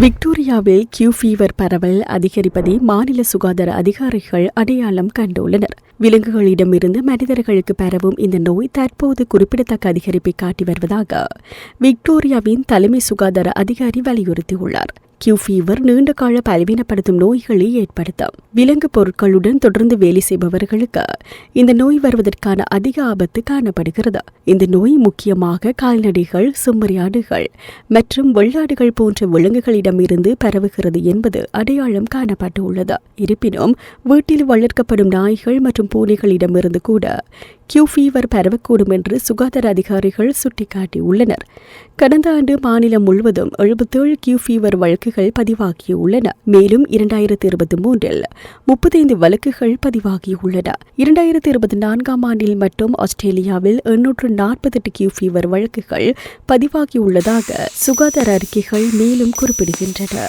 விக்டோரியாவில் Q fever பரவல் அதிகரிப்பதை மாநில சுகாதார அதிகாரிகள் அடையாளம் கண்டுள்ளனர். விலங்குகளிடமிருந்து மனிதர்களுக்கு பரவும் இந்த நோய் தற்போது குறிப்பிடத்தக்க அதிகரிப்பை காட்டி வருவதாக விக்டோரியாவின் தலைமை சுகாதார அதிகாரி வலியுறுத்தியுள்ளார். கியூ ஃபீவர் நீண்ட கால பலவீனப்படுத்தும் நோய்களை ஏற்படுத்தும். விலங்கு பொருட்களுடன் தொடர்ந்து வேலை செய்பவர்களுக்கு இந்த நோய் வருவதற்கான அதிக ஆபத்து காணப்படுகிறது. இந்த நோய் முக்கியமாக கால்நடைகள் செம்மறியாடுகள் மற்றும் வெள்ளாடுகள் போன்ற விலங்குகளிடமிருந்து பரவுகிறது என்பது அடையாளம் காணப்பட்டுள்ளது. இருப்பினும் வீட்டில் வளர்க்கப்படும் நாய்கள் மற்றும் பூனைகளிடமிருந்து கூட கியூ ஃபீவர் பரவக்கூடும் என்று சுகாதார அதிகாரிகள் சுட்டிக்காட்டியுள்ளனர். கடந்த ஆண்டு மாநிலம் முழுவதும் எழுபத்தேழு கியூ ஃபீவர் வழக்குகள் பதிவாகியுள்ளன. மேலும் இரண்டாயிரத்தி இருபத்தி மூன்றில் முப்பத்தைந்து வழக்குகள் பதிவாகியுள்ளன. இரண்டாயிரத்தி இருபத்தி நான்காம் ஆண்டில் மட்டும் ஆஸ்திரேலியாவில் எண்ணூற்று நாற்பத்தெட்டு கியூ ஃபீவர் வழக்குகள் பதிவாகியுள்ளதாக சுகாதார அறிக்கைகள் மேலும் குறிப்பிடுகின்றன.